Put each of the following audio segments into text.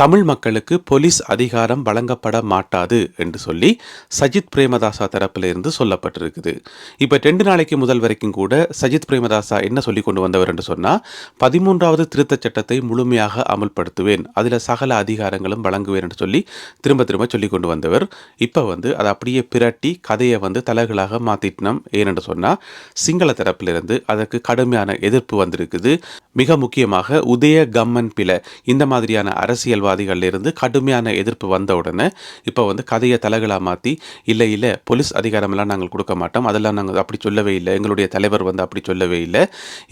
தமிழ் மக்களுக்கு போலீஸ் அதிகாரம் வழங்கப்பட மாட்டாது என்று சொல்லி சஜித் பிரேமதாசா தரப்பிலிருந்து சொல்லப்பட்டிருக்குது. இப்போ ரெண்டு நாளைக்கு முதல் வரைக்கும் கூட சஜித் பிரேமதாசா என்ன சொல்லி கொண்டு வந்தவர் என்று சொன்னால் பதிமூன்றாவது திருத்தச் சட்டத்தை முழுமையாக அமல்படுத்துவேன் அதில் சகல அதிகாரங்களும் வழங்குவேன் என்று சொல்லி திரும்ப திரும்ப சொல்லி கொண்டு வந்தவர். இப்போ வந்து அதை அப்படியே பிரட்டி கதையை வந்து தலைகளாக மாற்றிட்டோம் ஏனென்று சொன்னால் சிங்கள தரப்பிலிருந்து அதற்கு கடுமையான எதிர்ப்பு வந்திருக்குது. மிக முக்கியமாக உதய கம்மன் பில இந்த மாதிரியான அரசியல்வாதிகள்ல இருந்து கடுமையான எதிர்ப்பு வந்த உடனே இப்போ வந்து கதையை தலைகளாக மாற்றி இல்லை இல்லை போலீஸ் அதிகாரமெல்லாம் நாங்கள் கொடுக்க மாட்டோம். அதெல்லாம் நாங்கள் அப்படி சொல்லவே இல்லை. எங்களுடைய தலைவர் வந்து அப்படி சொல்லவே இல்லை.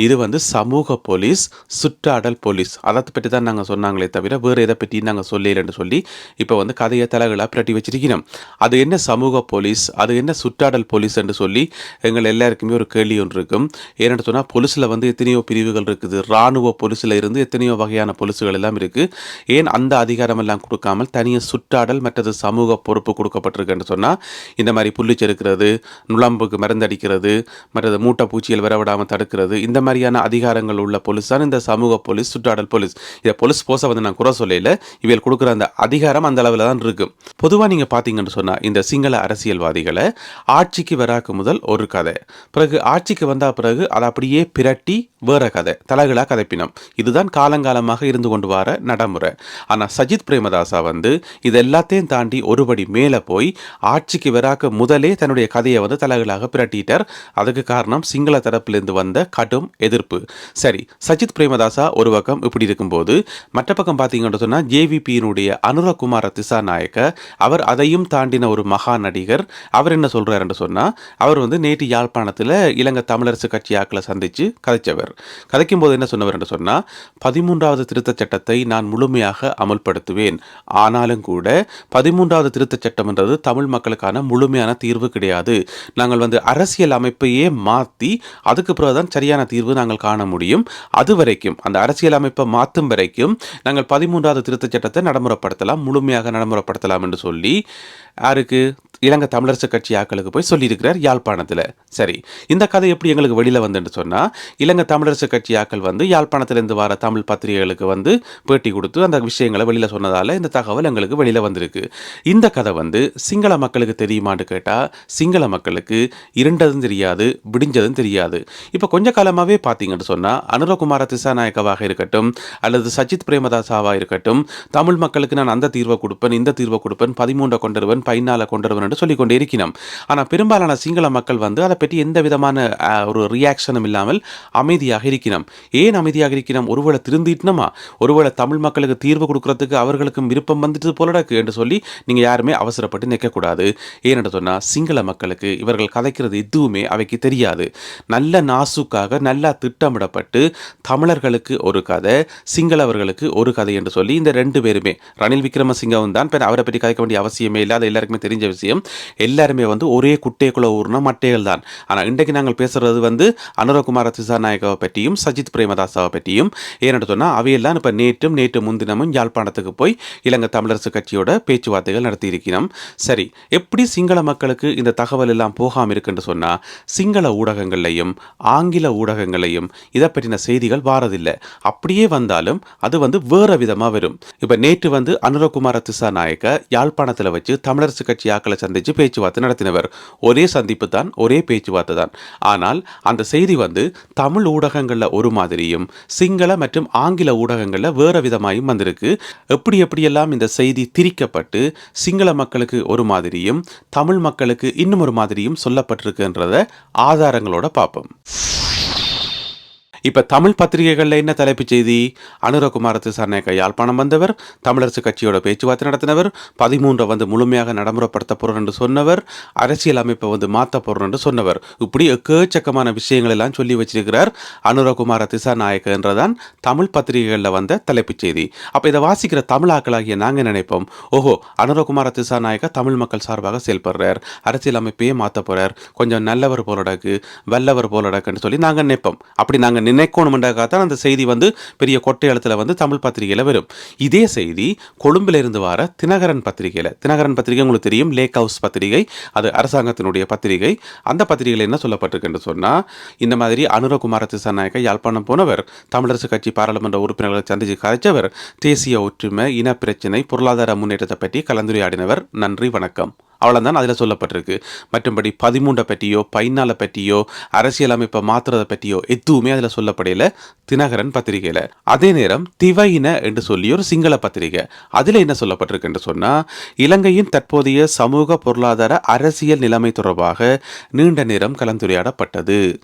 இது வந்து சமூக போலீஸ் சுற்றாடல் போலீஸ். அதை பற்றி தான் நாங்கள் சொன்னாங்களே தவிர வேறு எதை பற்றி நாங்கள் சொல்லலைன்னு சொல்லி இப்போ வந்து கதையை தலைகளாக பிரட்டி வச்சிருக்கிறோம். அது என்ன சமூக போலீஸ்? அது என்ன சுற்றாடல் போலீஸ் என்று சொல்லி எங்கள் எல்லாருக்குமே ஒரு கேள்வி ஒன்று இருக்கும். ஏன்னு சொன்னால் போலீஸில் வந்து எத்தனையோ பிரிவுகள் இருக்குது. இராணுவ போலீஸில் இருந்து எத்தனையோ வகையான போலீஸுகள் எல்லாம் இருக்குது ஏன் அந்த அதிகாரம் எல்லாம் கொடுக்காமல் தனியாக சுற்றாடல் மற்றது சமூக பொறுப்பு கொடுக்கப்பட்டிருக்குன்னு சொன்னால் இந்த மாதிரி புள்ளி செருக்கிறது நுழம்புக்கு மருந்தடிக்கிறது மற்றது மூட்டை பூச்சிகள் வரவிடாமல் தடுக்கிறது இந்த மாதிரியான அதிகாரங்கள் உள்ள போலீஸ் தான் இந்த சமூக போலீஸ் சுற்றாடல் போலீஸ். இதை போலீஸ் போஸை வந்து நான் குறை சொல்லல. இவள் கொடுக்குற அந்த அதிகாரம் அந்த அளவில் தான் இருக்குது பொதுவாக நீங்கள் பார்த்தீங்கன்னு சொன்னால் இந்த சிங்கள அரசியல்வாதிகளை ஆட்சிக்கு வராக்கு முதல் ஒரு கதை. பிறகு ஆட்சிக்கு வந்த பிறகு அதை அப்படியே பிரட்டி வேற கதை தலைகளாக கதைப்பினம். இதுதான் காலங்காலமாக இருந்து கொண்டு வர நடைமுறை. ஆனால் சஜித் பிரேமதாசா வந்து இது எல்லாத்தையும் தாண்டி ஒருபடி மேலே போய் ஆட்சிக்கு வராக்க முதலே தன்னுடைய கதையை வந்து தலைகளாக பிரட்டிட்டார். அதுக்கு காரணம் சிங்கள தரப்பிலிருந்து வந்த கடும் எதிர்ப்பு. சரி சஜித் பிரேமதாசா ஒரு பக்கம் இப்படி இருக்கும்போது மற்ற பக்கம் பார்த்தீங்கன்னு சொன்னால் ஜேவிபியினுடைய அனுரகுமார திசாநாயக்க அவர் அதையும் தாண்டின ஒரு மகா நடிகர் அவர் என்ன சொல்றாருன்னு சொன்னால் அவர் வந்து நேற்று யாழ்ப்பாணத்தில் இலங்கை தமிழரசு கட்சி ஆக்களை சந்தித்து கதைச்சவர். கதைக்கும் போது என்ன சொன்னவர் என்று சொன்னால் பதிமூன்றாவது திருத்தச் சட்டத்தை நான் முழுமையாக அமல்படுத்துவேன். ஆனாலும் கூட பதிமூன்றாவது திருத்தச் சட்டம் என்றது தமிழ் மக்களுக்கான முழுமையான தீர்வு கிடையாது. நாங்கள் வந்து அரசியல் அமைப்பையே மாற்றி அதுக்கு பிறகுதான் சரியான தீர்வு நாங்கள் காண முடியும். அது வரைக்கும் அந்த அரசியல் அமைப்பை மாற்றும் வரைக்கும் நாங்கள் பதிமூன்றாவது திருத்தச் சட்டத்தை நடைமுறைப்படுத்தலாம் முழுமையாக நடைமுறைப்படுத்தலாம் என்று சொல்லி யாருக்கு? இலங்கை தமிழரசு கட்சி ஆக்களுக்கு போய் சொல்லியிருக்கிறார் யாழ்ப்பாணத்தில். சரி இந்த கதை எப்படி எங்களுக்கு வெளியில் வந்துன்னு சொன்னால் இலங்கை தமிழரசு கட்சி ஆக்கள் வந்து யாழ்ப்பாணத்திலிருந்து வர தமிழ் பத்திரிகைகளுக்கு வந்து பேட்டி கொடுத்து அந்த விஷயங்களை வெளியில் சொன்னதால் இந்த தகவல் எங்களுக்கு வெளியில் வந்திருக்கு. இந்த கதை வந்து சிங்கள மக்களுக்கு தெரியுமான்னு கேட்டால் சிங்கள மக்களுக்கு இருண்டதும் தெரியாது விடிஞ்சதும் தெரியாது. இப்போ கொஞ்ச காலமாகவே பார்த்தீங்கன்னு சொன்னால் அனுரகுமார திசாநாயக்கவாக இருக்கட்டும் அல்லது சஜித் பிரேமதாசாவாக இருக்கட்டும் தமிழ் மக்களுக்கு நான் அந்த தீர்வை கொடுப்பேன் இந்த தீர்வை கொடுப்பேன் பதிமூன்றை கொண்டுருவன் பைனால கொண்டுருவன் என்று சொல்லிக்கொண்டே இருக்கிறோம் ஆனால் பெரும்பாலான சிங்கள மக்கள் வந்து அதை பற்றி எந்த விதமான ஒரு ரியாக்ஷனும் இல்லாமல் அமைதியாக இருக்கிறோம் ஏன் அமைதியாக இருக்கிறோம் ஒருவேளை திருந்திட்டோமா? ஒருவேளை தமிழ் மக்களுக்கு தீர்வு கொடு கொடுக்கறதுக்கு அவர்களுக்கும் விருப்பம் வந்துட்டு போலடக்கு என்று சொல்லி நீங்கள் யாருமே அவசரப்பட்டு நிற்கக்கூடாது. ஏனென்று சொன்னால் சிங்கள மக்களுக்கு இவர்கள் கதைக்கிறது எதுவுமே அவைக்கு தெரியாது. நல்ல நாசுக்காக நல்லா திட்டமிடப்பட்டு தமிழர்களுக்கு ஒரு கதை சிங்களவர்களுக்கு ஒரு கதை என்று சொல்லி இந்த ரெண்டு பேருமே ரணில் விக்ரமசிங்கவும் தான் அவரை பற்றி கதைக்க வேண்டிய அவசியமே இல்லாத எல்லாருக்குமே தெரிஞ்ச விஷயம். எல்லாருமே வந்து ஒரே குட்டைக்குள்ள ஊர்னா மட்டைகள் தான். ஆனால் இன்றைக்கு நாங்கள் பேசுறது வந்து அனுரகுமார திசாநாயகாவை பற்றியும் சஜித் பிரேமதாசாவை பற்றியும். ஏன்னு சொன்னால் அவையெல்லாம் இப்போ நேற்றும் நேற்று முன்தினமும் யாழ்ப்பாணத்துக்கு போய் இலங்கை தமிழரசு கட்சியோட பேச்சுவார்த்தைகள் நடத்தி இருக்கிறோம் சரி எப்படி சிங்கள மக்களுக்கு இந்த தகவல் எல்லாம் போகாமல் இருக்குன்னு சொன்னால் சிங்கள ஊடகங்கள்லையும் ஆங்கில ஊடகங்களையும் இதை பற்றின செய்திகள் வாரதில்லை. அப்படியே வந்தாலும் அது வந்து வேற விதமாக வரும். இப்போ நேற்று வந்து அனுரகுமார திசாநாயக்க யாழ்ப்பாணத்தில் வச்சு தமிழரசு கட்சி ஆக்களை சந்தித்து பேச்சுவார்த்தை நடத்தினவர். ஒரே சந்திப்பு தான் ஒரே பேச்சுவார்த்தை தான். ஆனால் அந்த செய்தி வந்து தமிழ் ஊடகங்களில் ஒரு மாதிரியும் சிங்கள மற்றும் ஆங்கில ஊடகங்களில் வேற விதமாயும் வந்திருக்கு. எப்படி எப்படியெல்லாம் இந்த செய்தி திரிக்கப்பட்டு சிங்கள மக்களுக்கு ஒரு மாதிரியும் தமிழ் மக்களுக்கு இன்னும் ஒரு மாதிரியும் சொல்லப்பட்டிருக்குன்றத ஆதாரங்களோட பார்ப்போம். இப்ப தமிழ் பத்திரிகைகள்ல என்ன தலைப்புச் செய்தி? அனுரகுமார திசாநாயக்க யாழ்ப்பாணம் வந்தவர் தமிழரசு கட்சியோட பேச்சுவார்த்தை நடத்தினவர் பதிமூன்றை வந்து முழுமையாக நடைமுறைப்படுத்த போறோம் என்று சொன்னவர் அரசியல் அமைப்பை வந்து மாற்ற போறோம் என்று சொன்னவர். இப்படி எக்கச்சக்கமான விஷயங்கள் எல்லாம் சொல்லி வச்சிருக்கிறார் அனுரகுமார திசாநாயக்க என்றதான் தமிழ் பத்திரிகைகளில் வந்த தலைப்புச் செய்தி. அப்ப இதை வாசிக்கிற தமிழாக்களாகிய நாங்க நினைப்போம்? ஓஹோ அனுரகுமார திசாநாயக்க தமிழ் மக்கள் சார்பாக செயல்படுறார் அரசியல் அமைப்பையே மாற்ற போறார் கொஞ்சம் நல்லவர் போலடக்கு வல்லவர் போலடக்குன்னு சொல்லி நாங்க நினைப்போம். அப்படி நாங்க நினை நினைக்கணுமெண்டாக தான் அந்த செய்தி வந்து பெரிய கொட்டை எழுத்துல வந்து தமிழ் பத்திரிகையில் வரும். இதே செய்தி கொழும்புல இருந்து வர தினகரன் பத்திரிகையில். தினகரன் பத்திரிகை உங்களுக்கு தெரியும் லேக் ஹவுஸ் பத்திரிகை. அது அரசாங்கத்தினுடைய பத்திரிகை. அந்த பத்திரிகையில் என்ன சொல்லப்பட்டிருக்குன்னு சொன்னால் இந்த மாதிரி அனுரகுமார திசாநாயக்க யாழ்ப்பாணம் போனவர் தமிழரசு கட்சி பாராளுமன்ற உறுப்பினர்களை சந்தித்து கதைச்சவர் தேசிய ஒற்றுமை இன பிரச்சினை பொருளாதார முன்னேற்றத்தை பற்றி கலந்துரையாடினவர். நன்றி வணக்கம். அவ்வளோதான் அதில் சொல்லப்பட்டிருக்கு. மற்றும்படி பதிமூண்டை பற்றியோ பைனாலை பற்றியோ அரசியலமைப்பை மாற்றுறதை பற்றியோ எதுவுமே அதில் சொல்லப்படையில. தினகரன் பத்திரிகையில். அதே நேரம் திவையின என்று சொல்லி ஒரு சிங்கள பத்திரிகை. அதில் என்ன சொல்லப்பட்டிருக்கு என்று சொன்னால் இலங்கையின் தற்போதைய சமூக பொருளாதார அரசியல் நிலைமை தொடர்பாக நீண்ட நேரம் கலந்துரையாடப்பட்டது.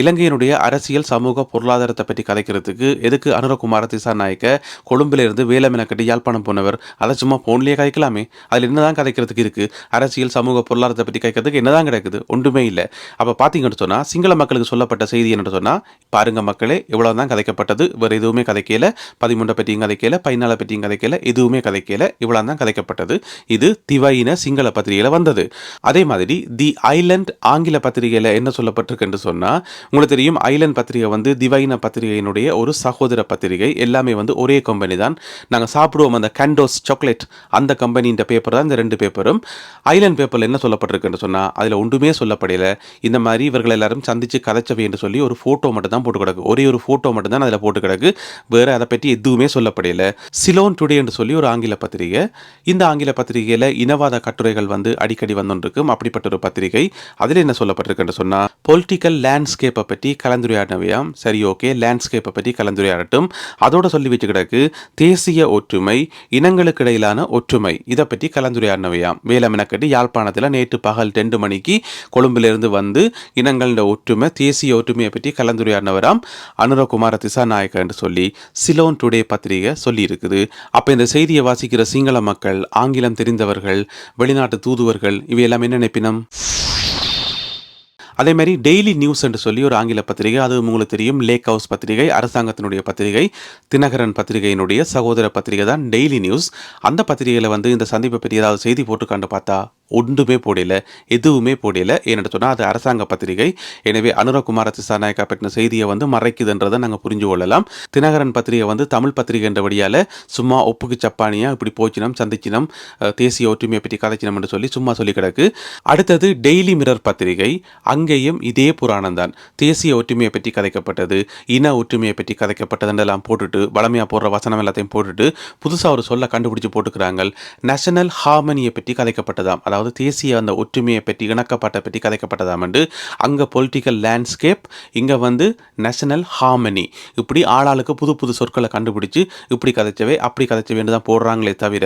இலங்கையினுடைய அரசியல் சமூக பொருளாதாரத்தை பற்றி கதைக்கிறதுக்கு எதுக்கு அனுரகுமார திசாநாயக்க கொழும்பிலிருந்து வேலை கட்டி யாழ்ப்பாணம் போனவர்? அதை சும்மா போன்லேயே கதைக்கலாமே. அதில் என்னதான் கதைக்கிறதுக்கு இருக்கு? அரசியல் சமூக பொருளாதாரத்தை பற்றி கதைக்கிறதுக்கு என்னதான் கிடைக்குது? ஒன்றுமே இல்லை. அப்போ பார்த்தீங்கன்னு சொன்னால் சிங்கள மக்களுக்கு சொல்லப்பட்ட செய்தி என்ன சொன்னால் பாருங்க மக்களே இவ்வளோ தான் கதைக்கப்பட்டது. வேறு எதுவுமே கதைக்கல. பதிமூன்றை பற்றியும் கதைக்கல. பதினாலை பற்றியும் கதைக்கல. எதுவுமே கதைக்கல. இவ்வளோ தான் கதைக்கப்பட்டது. இது திவையின சிங்கள பத்திரிகையில் வந்தது. அதே மாதிரி தி ஐலண்ட் ஆங்கில பத்திரிகையில் என்ன சொல்லப்பட்டிருக்கு என்று சொன்னால் உங்களுக்கு தெரியும் ஐலண்ட் பத்திரிகை வந்து திவைன பத்திரிகையினுடைய ஒரு சகோதர பத்திரிகை. எல்லாமே வந்து ஒரே கம்பெனி தான். நாங்கள் சாப்பிடுவோம் அந்த கேண்டோஸ் சாக்லேட் அந்த கம்பெனின்ற பேப்பர் தான் இந்த ரெண்டு பேப்பரும் ஐலண்ட் பேப்பரில் என்ன சொல்லப்பட்டிருக்குன்னு சொன்னால் அதில் ஒன்றுமே சொல்லப்படையில இந்த மாதிரி இவர்கள் எல்லாரும் சந்தித்து கதைச்சவை என்று சொல்லி ஒரு ஃபோட்டோ மட்டும் தான் போட்டு கிடக்கு. ஒரே ஒரு ஃபோட்டோ மட்டும் தான் அதில் போட்டு கிடக்கு. வேறு அதை பற்றி எதுவுமே சொல்லப்படையில சிலோன் டுடே என்று சொல்லி ஒரு ஆங்கில பத்திரிகை. இந்த ஆங்கில பத்திரிகையில் இனவாத கட்டுரைகள் வந்து அடிக்கடி வந்துருக்கும் அப்படிப்பட்ட ஒரு பத்திரிகை. அதில் என்ன சொல்லப்பட்டிருக்குன்னு சொன்னால் பொலிட்டிக்கல் லேண்ட்ஸ்கேப் லேண்ட்ஸ்கேப்பை பற்றி கலந்துரையாடினவையாம். சரி ஓகே. லேண்ட்ஸ்கேப்பை பற்றி கலந்துரையாடட்டும். அதோட சொல்லி வச்சு கிடக்கு தேசிய ஒற்றுமை இனங்களுக்கு இடையிலான ஒற்றுமை இதை பற்றி கலந்துரையாடினவையாம். வேலமெனக்கட்டி யாழ்ப்பாணத்தில் நேற்று பகல் ரெண்டு மணிக்கு கொழும்பிலிருந்து வந்து இனங்களோட ஒற்றுமை தேசிய ஒற்றுமையை பற்றி கலந்துரையாடினவராம் அனுரகுமார திசாநாயக்க என்று சொல்லி சிலோன் டுடே பத்திரிகை சொல்லியிருக்குது. அப்போ இந்த செய்தியை வாசிக்கிற சிங்கள மக்கள் ஆங்கிலம் தெரிந்தவர்கள் வெளிநாட்டு தூதுவர்கள் இவையெல்லாம் என்ன நினைப்பினம்? அதே மாதிரி டெய்லி நியூஸ் என்று சொல்லி ஒரு ஆங்கில பத்திரிகை அது உங்களுக்கு தெரியும் லேக் ஹவுஸ் பத்திரிகை அரசாங்கத்தினுடைய பத்திரிகை தினகரன் பத்திரிகையினுடைய சகோதர பத்திரிகை தான் டெய்லி நியூஸ் அந்த பத்திரிகையில் வந்து இந்த சந்திப்பை பற்றி ஏதாவது செய்தி போட்டுக்காண்டு பார்த்தா ஒன்றுமே போடல எதுவுமே போடல. ஏன்னு சொன்னால் அது அரசாங்க பத்திரிகை. எனவே அனுரகுமார திசாநாயக்கா பற்றின செய்தியை வந்து மறைக்குதுன்றதை நாங்கள் புரிஞ்சு கொள்ளலாம். தினகரன் பத்திரிகை வந்து தமிழ் பத்திரிகை என்றபடியால் சும்மா ஒப்புக்கு சப்பானியாக இப்படி போச்சினம் சந்திச்சினம் தேசிய ஒற்றுமையை பற்றி கதைச்சினம் என்று சொல்லி சும்மா சொல்லி கிடக்கு அடுத்தது டெய்லி மிரர் பத்திரிகை. அங்கேயும் இதே புராணம் தான் தேசிய ஒற்றுமையை பற்றி கதைக்கப்பட்டது இன ஒற்றுமையை பற்றி கதைக்கப்பட்டதுன்றெல்லாம் போட்டுட்டு வளமையாக போடுற வசனம் எல்லாத்தையும் போட்டுட்டு புதுசாக ஒரு சொல்ல கண்டுபிடிச்சு போட்டுக்கிறாங்க நேஷனல் ஹார்மனியை பற்றி கதைக்கப்பட்டதாம். அதாவது தேசிய அந்த ஒற்றுமையை பற்றி இணக்கப்பட்ட பற்றி கதைக்கப்பட்டதாம் என்று அங்கே பொலிட்டிக்கல் லேண்ட்ஸ்கேப் இங்கே வந்து நேஷனல் ஹார்மனி இப்படி ஆளாளுக்கு புது புது சொற்களை கண்டுபிடிச்சு இப்படி கதைச்சவே அப்படி கதைச்சவே தான் போடுறாங்களே தவிர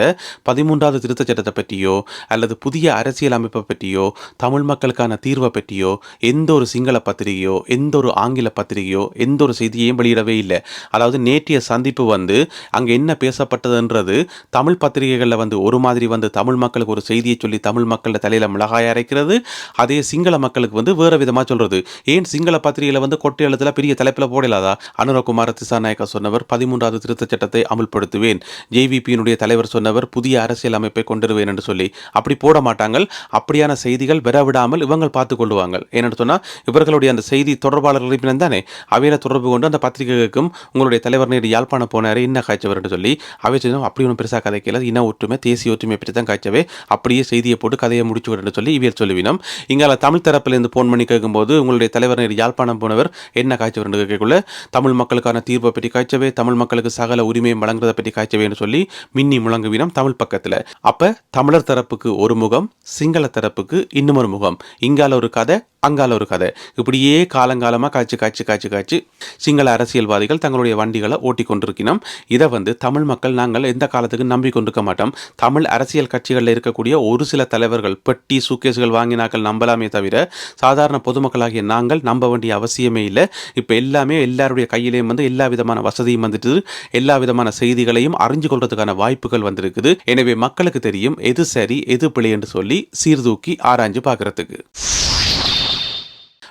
பதிமூன்றாவது திருத்தச் சட்டத்தை பற்றியோ அல்லது புதிய அரசியல் அமைப்பை பற்றியோ தமிழ் மக்களுக்கான தீர்வை பற்றியோ எந்த ஒரு சிங்கள பத்திரிகையோ எந்த ஒரு ஆங்கில பத்திரிகையோ எந்த ஒரு செய்தியையும் வெளியிடவே இல்லை. அதாவது நேற்றைய சந்திப்பு வந்து அங்கே என்ன பேசப்பட்டதுன்றது தமிழ் பத்திரிகைகளில் வந்து ஒரு மாதிரி வந்து தமிழ் மக்களுக்கு ஒரு செய்தியை சொல்லி தமிழ் மக்களில் மக்கள் தலையில் மிளகாய் அரைக்கிறது அதே சிங்கள மக்களுக்கு வந்து வேறு விதமாக சொல்கிறது ஏன் சிங்கள பத்திரிகையில் வந்து கொட்டை எழுத்தில் பெரிய தலைப்பில் போடலாதா? அனுரகுமார திசாநாயக்கா சொன்னவர் பதிமூன்றாவது திருத்தச் சட்டத்தை அமுல்படுத்துவேன். ஜேவிபியினுடைய தலைவர் சொன்னவர் புதிய அரசியல் அமைப்பை கொண்டுருவேன் என்று சொல்லி. அப்படி போட மாட்டாங்க அப்படியான செய்திகள் விடாமல் இவங்க பார்த்து கொள்வாங்க ஏன்னு சொன்னால் இவர்களுடைய அந்த செய்தி தொடர்பாளர்களிடம் தானே அவையில தொடர்பு கொண்டு அந்த பத்திரிகைக்கும் உங்களுடைய தலைவர் நேரு யாழ்ப்பாணம் போனார் என்ன காய்ச்சவர் என்று சொல்லி அவை அப்படி ஒன்றும் பெருசாக கதைக்கல இன ஒற்றுமை தேசிய ஒற்றுமை பற்றி தான் காய்ச்சவே அப்படியே செய்தியை போட்டு கதையை முடிச்சு விடுன்னு சொல்லி இவியல் சொல்லுவினோம் இங்கால தமிழ் தரப்பிலிருந்து ஃபோன் பண்ணி கேட்கும்போது உங்களுடைய தலைவர் யாழ்ப்பாணம் போனவர் என்ன காய்ச்சவர்னு வரண்டு கேட்கக்குள்ள தமிழ் மக்களுக்கான தீர்ப்பை பற்றி காய்ச்சவே தமிழ் மக்களுக்கு சகல உரிமையை வழங்குறதை பற்றி காய்ச்சவேன்னு சொல்லி மின்னி முழங்குவினம் தமிழ் பக்கத்தில். அப்போ தமிழர் தரப்புக்கு ஒரு முகம் சிங்கள தரப்புக்கு இன்னும் ஒரு முகம். இங்கால ஒரு கதை அங்கால ஒரு கதை. இப்படியே காலங்காலமாக காய்ச்சி காய்ச்சி காய்ச்சி காய்ச்சி சிங்கள அரசியல்வாதிகள் தங்களுடைய வண்டிகளை ஓட்டி கொண்டிருக்கணும் இதை வந்து தமிழ் மக்கள் நாங்கள் எந்த காலத்துக்கு நம்பி கொண்டிருக்க மாட்டோம். தமிழ் அரசியல் கட்சிகளில் இருக்கக்கூடிய ஒரு சில தலைவர்கள் பெட்டி சூக்கேஸ்கள் வாங்கினாக்கள் நம்பலாமே தவிர சாதாரண பொதுமக்களாகிய நாங்கள் நம்ப வேண்டிய அவசியமே இல்லை. இப்போ எல்லாமே எல்லாருடைய கையிலையும் வந்து எல்லா விதமான வசதியும் வந்துட்டு எல்லா விதமான செய்திகளையும் அறிஞ்சு கொள்றதுக்கான வாய்ப்புகள் வந்திருக்குது. எனவே மக்களுக்கு தெரியும் எது சரி எது பிழை என்று சொல்லி சீர்தூக்கி ஆராய்ஞ்சு பார்க்கறதுக்கு.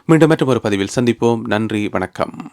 மீண்டும் மற்றும் ஒரு பதிவில் சந்திப்போம். நன்றி வணக்கம்.